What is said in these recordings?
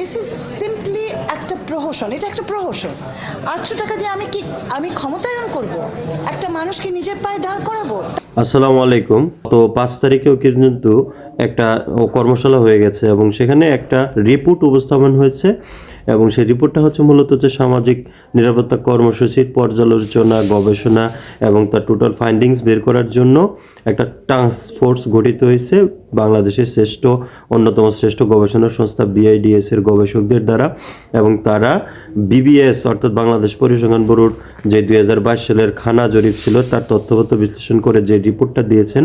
This is simply একটা প্রহসন, এটা একটা প্রহসন। আটশো টাকা দিয়ে আমি কি আমি ক্ষমতায়ন করব? একটা মানুষকে নিজের পায়ে দাঁড় করাবো? আসসালামু আলাইকুম। তো পাঁচ তারিখেও কিন্তু একটা কর্মশালা হয়ে গেছে এবং সেখানে একটা রিপোর্ট উপস্থাপন হয়েছে এবং সেই রিপোর্টটা হচ্ছে মূলত হচ্ছে সামাজিক নিরাপত্তা কর্মসূচির পর্যালোচনা, গবেষণা এবং তার টোটাল ফাইন্ডিংস বের করার জন্য একটা টাস্ক ফোর্স গঠিত হয়েছে। বাংলাদেশের শ্রেষ্ঠ, অন্যতম শ্রেষ্ঠ গবেষণা সংস্থা বিআইডিএস এর গবেষকদের দ্বারা এবং তারা বিবিএস অর্থাৎ বাংলাদেশ পরিসংখ্যান ব্যুরোর যে দুই সালের খানা জরিপ ছিল, তার তথ্যগত বিশ্লেষণ করে যে রিপোর্টটা দিয়েছেন,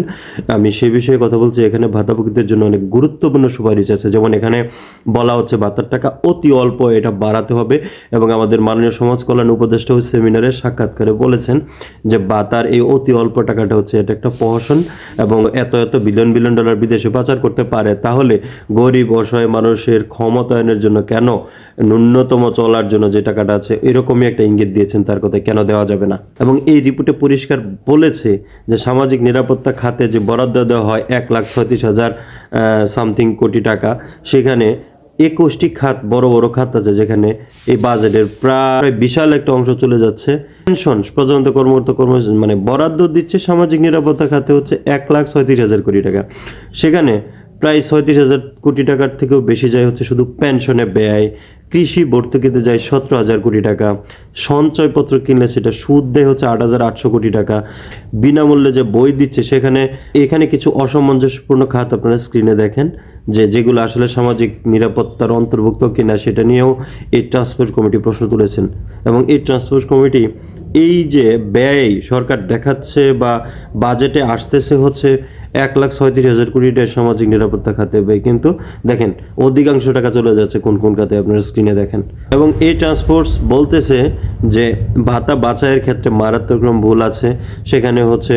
আমি সেই বিষয়ে কথা বলছি। এখানে ভাতাভোগীদের জন্য অনেক গুরুত্বপূর্ণ সুপারিশ আছে। যেমন এখানে বলা হচ্ছে ভাতার টাকা অতি অল্প এটা বাড়াতে হবে এবং আমাদের মাননীয় সমাজ কল্যাণ উপদেষ্টাও সেমিনারে সাক্ষাৎকারে বলেছেন যে বাতার এই অতি অল্প টাকাটা হচ্ছে এটা একটা প্রহসন এবং এত এত বিলিয়ন বিলিয়ন ডলার বিদেশে পাচার করতে পারে, তাহলে গরিব, অসহায় মানুষের ক্ষমতায়নের জন্য কেন ন্যূনতম চলার জন্য যে টাকাটা আছে, এরকমই একটা ইঙ্গিত দিয়েছেন, তার কথা কেন দেওয়া যাবে না? এবং এই রিপোর্টে পরিষ্কার বলেছে যে সামাজিক নিরাপত্তা খাতে যে বরাদ্দ দেওয়া হয়, এক লাখ ছয়ত্রিশ হাজার সামথিং কোটি টাকা, সেখানে একুশটি খাত, বড় বড় খাত আছে যেখানে এই বাজেটের প্রায় বিশাল একটা অংশ চলে যাচ্ছে। পেনশন প্রধানত কর্মরত কর্ম মানে বরাদ্দ দিচ্ছে সামাজিক নিরাপত্তা খাতে হচ্ছে এক লাখ ছয়ত্রিশ হাজার কোটি টাকা। সেখানে প্রায় ছয়ত্রিশ হাজার কোটি টাকার থেকেও বেশি যায় হচ্ছে শুধু পেনশনে ব্যয়। কৃষি ভর্তুকিতে যায় সতেরো হাজার কোটি টাকা। সঞ্চয়পত্র কিনলে সেটা সুদ দেয় হচ্ছে আট হাজার আটশো কোটি টাকা। বিনামূল্যে যে বই দিচ্ছে, সেখানে, এখানে কিছু অসামঞ্জস্যপূর্ণ খাত আপনারা স্ক্রিনে দেখেন। যে যেগুলো আসলে সামাজিক নিরাপত্তার অন্তর্ভুক্ত কিনা, সেটা নিয়েও এই ট্রান্সপোর্ট কমিটি প্রশ্ন তুলেছেন। এবং এই ট্রান্সপোর্ট কমিটি এই যে ব্যয় সরকার দেখাচ্ছে বা বাজেটে আসতেছে হচ্ছে এক লাখ ছয়ত্রিশ হাজার কোটি টাকা সামাজিক নিরাপত্তা খাতে ব্যয়। কিন্তু দেখেন, অধিকাংশ টাকা চলে যাচ্ছে কোন কোন খাতে আপনারা স্ক্রিনে দেখেন। এবং এই ট্রান্সপোর্টস বলতেছে যে ভাতা বাছাইয়ের ক্ষেত্রে মারাত্মক ভুল আছে। সেখানে হচ্ছে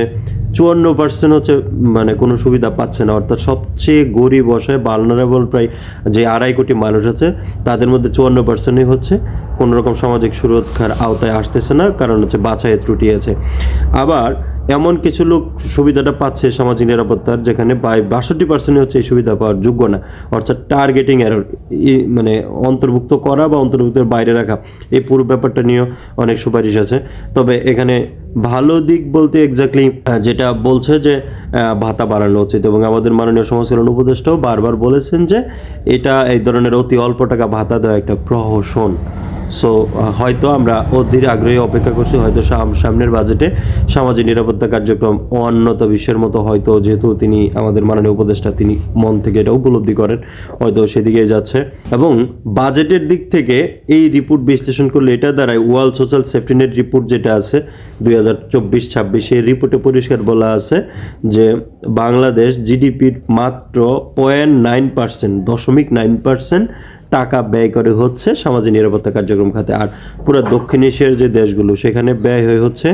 চুয়ান্ন পার্সেন্ট হচ্ছে মানে কোনো সুবিধা পাচ্ছে না। অর্থাৎ সবচেয়ে গরিব অসহায় বালনারেবল প্রায় যে আড়াই কোটি মানুষ আছে, তাদের মধ্যে চুয়ান্ন পার্সেন্টই হচ্ছে। কোনোরকম সামাজিক সুরক্ষার আওতায় আসতেছে না, কারণ হচ্ছে বাছাইয়ের ত্রুটি আছে। আবার এমন কিছু লোক সুবিধাটা পাচ্ছে সামাজিক নিরাপত্তার, যেখানে প্রায় বাষট্টি পার্সেন্ট হচ্ছে এই সুবিধা পাওয়ার যোগ্য না। অর্থাৎ টার্গেটিং এরর মানে অন্তর্ভুক্ত করা বা অন্তর্ভুক্তের বাইরে রাখা, এই পুরো ব্যাপারটা নিয়েও অনেক সুপারিশ আছে। তবে এখানে ভালো দিক বলতে এক্স্যাক্টলি যেটা বলছে যে ভাতা বাড়ানো উচিত এবং আমাদের মাননীয় সমাজ কল্যাণ উপদেষ্টাও বারবার বলেছেন যে, এটা এই ধরনের অতি অল্প টাকা ভাতা দেওয়া একটা প্রহসন। সো হয়তো আমরা অধীর আগ্রহে অপেক্ষা করছি, হয়তো সাম- সামনের বাজেটে সামাজিক নিরাপত্তা কার্যক্রম অন্যত বিশ্বের মতো হয়তো যেহেতু তিনি আমাদের মাননীয় উপদেষ্টা, তিনি মন থেকে এটা উপলব্ধি করেন, হয়তো সেদিকে যাচ্ছে। এবং বাজেটের দিক থেকে এই রিপোর্ট বিশ্লেষণ করলে এটা দাঁড়ায় world social safety net report যেটা আছে, দুই হাজার চব্বিশ ছাব্বিশে রিপোর্টে পরিষ্কার বলা আছে যে বাংলাদেশ জিডিপির মাত্র পয়েন্ট নাইন পার্সেন্ট, দশমিক নাইন পার্সেন্ট টাকা ব্যয় করে হচ্ছে সামাজিক নিরাপত্তা কার্যক্রম খাতে। আর পুরো দক্ষিণ এশিয়ার যে দেশগুলো, সেখানে ব্যয় হয়ে হচ্ছে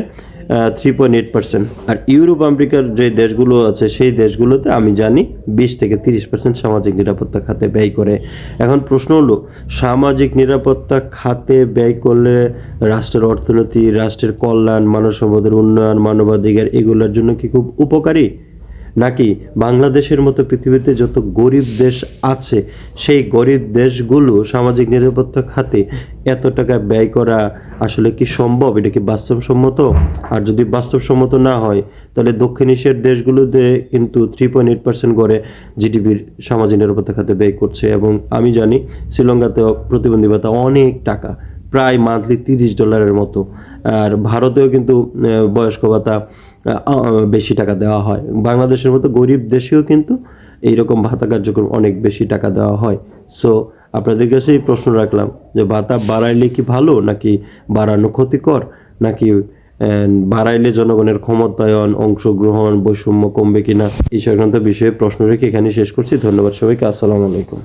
থ্রি পয়েন্ট এইট পার্সেন্ট আর ইউরোপ, আমেরিকার যে দেশগুলো আছে, সেই দেশগুলোতে আমি জানি বিশ থেকে তিরিশ পার্সেন্ট সামাজিক নিরাপত্তা খাতে ব্যয় করে। এখন প্রশ্ন হলো, সামাজিক নিরাপত্তা খাতে ব্যয় করলে রাষ্ট্রের অর্থনীতি, রাষ্ট্রের কল্যাণ, মানব সম্পদের উন্নয়ন, মানবাধিকার, এগুলোর জন্য কি খুব উপকারী? নাকি বাংলাদেশের মতো পৃথিবীতে যত গরিব দেশ আছে, সেই গরিব দেশগুলো সামাজিক নিরাপত্তা খাতে এত টাকা ব্যয় করা আসলে কি সম্ভব? এটা কি বাস্তবসম্মত? আর যদি বাস্তবসম্মত না হয়, তাহলে দক্ষিণ এশিয়ার দেশগুলোতে কিন্তু থ্রি পয়েন্ট এইট পার্সেন্ট করে জিডিপির সামাজিক নিরাপত্তা খাতে ব্যয় করছে। এবং আমি জানি শ্রীলঙ্কাতেও প্রতিবন্ধী ভাতা অনেক টাকা, প্রায় মান্থলি তিরিশ ডলারের মতো। আর ভারতেও কিন্তু বয়স্ক ভাতা বেশি টাকা দেওয়া হয়। বাংলাদেশের মতো গরিব দেশেও কিন্তু এইরকম ভাতা কার্যক্রম অনেক বেশি টাকা দেওয়া হয়। সো আপনাদের কাছে এই প্রশ্ন রাখলাম যে ভাতা বাড়াইলে কি ভালো, নাকি বাড়ানো ক্ষতিকর, নাকি বাড়াইলে জনগণের ক্ষমতায়ন, অংশগ্রহণ, বৈষম্য কমবে কিনা, এই সংক্রান্ত বিষয়ে প্রশ্ন রেখে এখানে শেষ করছি। ধন্যবাদ সবাইকে। আসসালামু আলাইকুম।